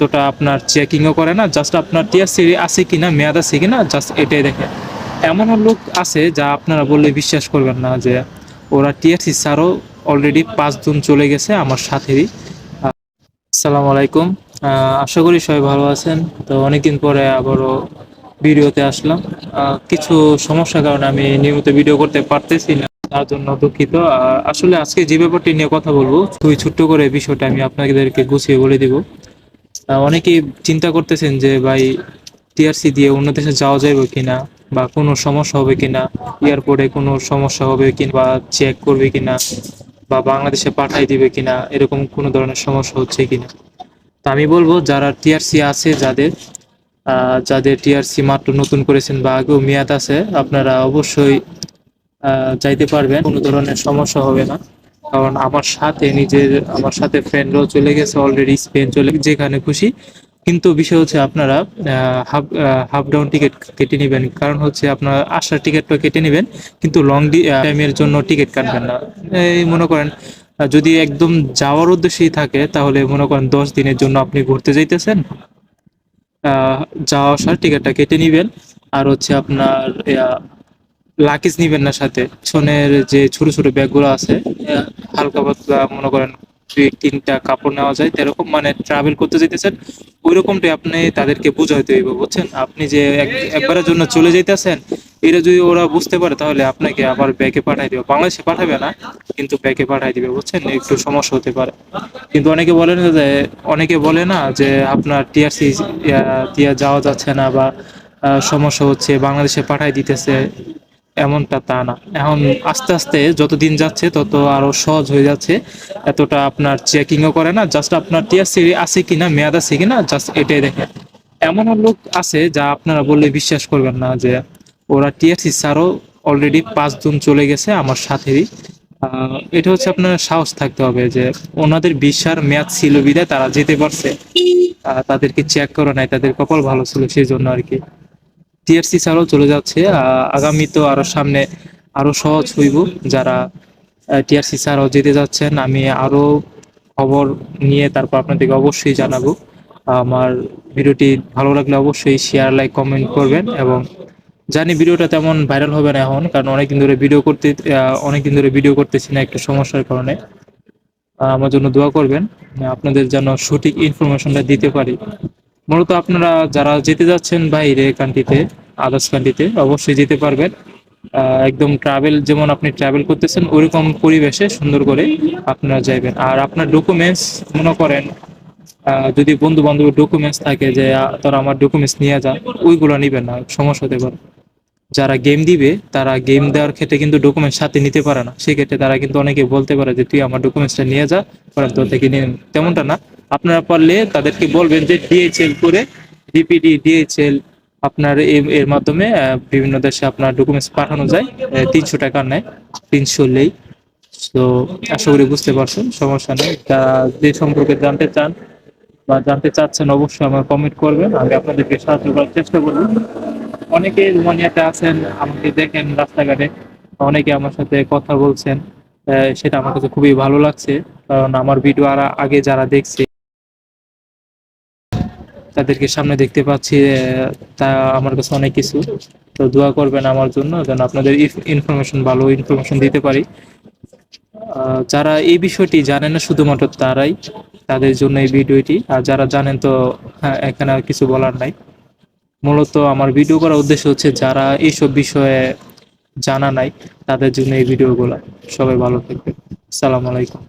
এতটা আপনার চেকিংও করে না জাস্ট আপনার টিআরসি আছে কিনা, মেয়াদ আছে কিনা জাস্ট এটাই দেখে। এমনও লোক আছে যা আপনারা বললে বিশ্বাস করবেন না যে ওরা টিআরসি ছাড়াও অলরেডি পাঁচজন চলে গেছে আমার সাথেরই। আসসালামু আলাইকুম। আশা করি সবাই ভালো আছেন। তো অনেকদিন পরে আবারও ভিডিওতে আসলাম। কিছু সমস্যার কারণে আমি নিয়মিত ভিডিও করতে পারতেছি না, তার জন্য দুঃখিত। আসলে আজকে যে ব্যাপারটি নিয়ে কথা বলব, খুবই ছোট্ট করে বিষয়টা আমি আপনাদেরকে গুছিয়ে বলে দিব। অনেকেই চিন্তা করতেছেন যে, ভাই, টিআরসি দিয়ে অন্য দেশে যাওয়া যাবে কিনা? বা কোনো সমস্যা হবে কিনা? এয়ারপোর্টে কোনো সমস্যা হবে কিনা বা চেক করবে কিনা? বা বাংলাদেশে পাঠাই দিবে কিনা? এরকম কোনো ধরনের সমস্যা হচ্ছে কিনা? তা আমি বলব, যারা টিআরসি আছে, যাদের যাদের টিআরসি মাত্র নতুন করেছেন বা আগেও মেয়াদ আছে, আপনারা অবশ্যই যাইতে পারবেন। কোনো ধরনের সমস্যা হবে না। কারণ আমার সাথে নিজের, আমার সাথে ফ্রেন্ডরাও চলে গেছে অলরেডি স্পেন চলে যেখানে খুশি। কিন্তু বিষয় হচ্ছে আপনারা হাফ হাফ ডাউন টিকিট কেটে নেবেন। কারণ হচ্ছে আপনার আসার টিকিটটা কেটে নেবেন, কিন্তু লং টাইমের জন্য টিকিট কাটবেন না। এই মনে করেন যদি একদম যাওয়ার উদ্দেশ্যেই থাকে, তাহলে মনে করেন দশ দিনের জন্য আপনি ঘুরতে যাইতেছেন। যাওয়া আসার টিকিটটা কেটে নিবেন। আর হচ্ছে আপনার লাগেজ নিবেন না সাথে। পিছনের যে ছোট ছোট ব্যাগগুলো আছে হালকা পাতলা মনে করেন দুই তিনটা কাপড় নেওয়া যায় এরকম মানে ট্রাভেল করতে যেতেছেন ওই রকমটাই আপনি তাদেরকে বুঝাইতে হইব, বুঝছেন? আপনি যে একবারের জন্য চলে যেতেছেন এটা যদি ওরা বুঝতে পারে, তাহলে আপনাকে আবার ব্যাগে পাঠাই দিবে। বাংলাদেশে পাঠাবে না, কিন্তু ব্যাগে পাঠাই দিবে, বুঝছেন? একটু সমস্যা হতে পারে। কিন্তু অনেকে বলে না যে, অনেকে বলে না যে, আপনার টিআরসি দিয়ে যাওয়া যাচ্ছে না বা সমস্যা হচ্ছে, বাংলাদেশে পাঠাই দিতেছে। এমনটা তা না। এখন আস্তে আস্তে যত দিন যাচ্ছে, তত আরও সহজ হয়ে যাচ্ছে। এতটা আপনার চেকিংও করে না জাস্ট আপনার টিআরসি আছে কিনা, মেয়াদ আছে কিনা জাস্ট এটাই দেখে এমন লোক আছে যা আপনারা বললে বিশ্বাস করবেন না যে ওরা টিআরসি ছাড়াও অলরেডি পাঁচ পাঁচজন চলে গেছে আমার সাথেরই। এটা হচ্ছে আপনার সাহস থাকতে হবে যে ওনাদের বিশার মেয়াদ ছিল বিদায়, তারা যেতে পারছে। তাদেরকে চেক করে, নাই তাদের কপাল ভালো ছিল সেই জন্য আর কি। টিআরসি ছাড়াও চলে যাচ্ছে আগামী তো আরও সামনে আরও সহজ হইব। যারা টিআরসি ছাড়াও যেতে যাচ্ছেন, আমি আরও খবর নিয়ে তারপর আপনাদেরকে অবশ্যই জানাব। আমার ভিডিওটি ভালো লাগলে অবশ্যই শেয়ার লাইক কমেন্ট করবেন এবং জানি ভিডিওটা তেমন ভাইরাল হবে না এখন, কারণ অনেকদিন ধরে ভিডিও করতে অনেকদিন ধরে ভিডিও করতেছি না একটা সমস্যার কারণে। আমার জন্য দোয়া করবেন, আপনাদের যেন সঠিক ইনফরমেশনটা দিতে পারি। মূলত আপনারা যারা যেতে যাচ্ছেন বাইরে কান্ট্রিতে আদার্স কান্ট্রিতে অবশ্যই যেতে পারবেন। একদম ট্রাভেল যেমন আপনি ট্রাভেল করতেছেন ওইরকম পরিবেশে সুন্দর করে আপনারা যাইবেন। আর আপনার ডকুমেন্টস মনে করেন যদি বন্ধু বান্ধবের ডকুমেন্টস থাকে যে তোরা আমার ডকুমেন্টস নিয়ে যা, ওইগুলো নিবেন না, সমস্যা হতে পারে। যারা গেম দিবে, তারা গেম দেওয়ার ক্ষেত্রে কিন্তু ডকুমেন্টস সাথে নিতে পারে না। সেক্ষেত্রে তারা কিন্তু অনেকে বলতে পারে যে, তুই আমার ডকুমেন্টসটা নিয়ে যা, পরে তোর থেকে নিয়ে তেমনটা না। আপনারা পারলে তাদেরকে বলবেন যে ডিএইচএল করে ডিপিডি, ডিএইচএল আপনার এর মাধ্যমে বিভিন্ন দেশে আপনার ডকুমেন্টস পাঠানো যায় তিনশো টাকা নেয় তিনশো লেই। তো আশা করি বুঝতে পারছেন, সমস্যা নেই। যে সম্পর্কে জানতে চান বা জানতে চাচ্ছেন, অবশ্যই আমার কমেন্ট করবেন। আমি আপনাদেরকে সাহায্য করার চেষ্টা করব। অনেকে রোমানিয়াতে আছেন, আমাকে দেখেন রাস্তাঘাটে। অনেকে আমার সাথে কথা বলছেন সেটা আমার কাছে খুবই ভালো লাগছে। কারণ আমার ভিডিও আর আগে যারা দেখছে তাদেরকে সামনে দেখতে পাচ্ছি তা আমার কাছে অনেক কিছু। তো দোয়া করবেন আমার জন্য যেন আপনাদের ইনফরমেশন ভালো ইনফরমেশন দিতে পারি। যারা এই বিষয়টি জানে না শুধুমাত্র তারাই তাদের জন্য এই ভিডিওটি। আর যারা জানেন তো হ্যাঁ, এখানে আর কিছু বলার নাই। মূলত আমার ভিডিও করার উদ্দেশ্য হচ্ছে যারা এইসব বিষয়ে জানা নাই তাদের জন্য এই ভিডিওগুলো। সবাই ভালো থাকবে আসসালামু আলাইকুম।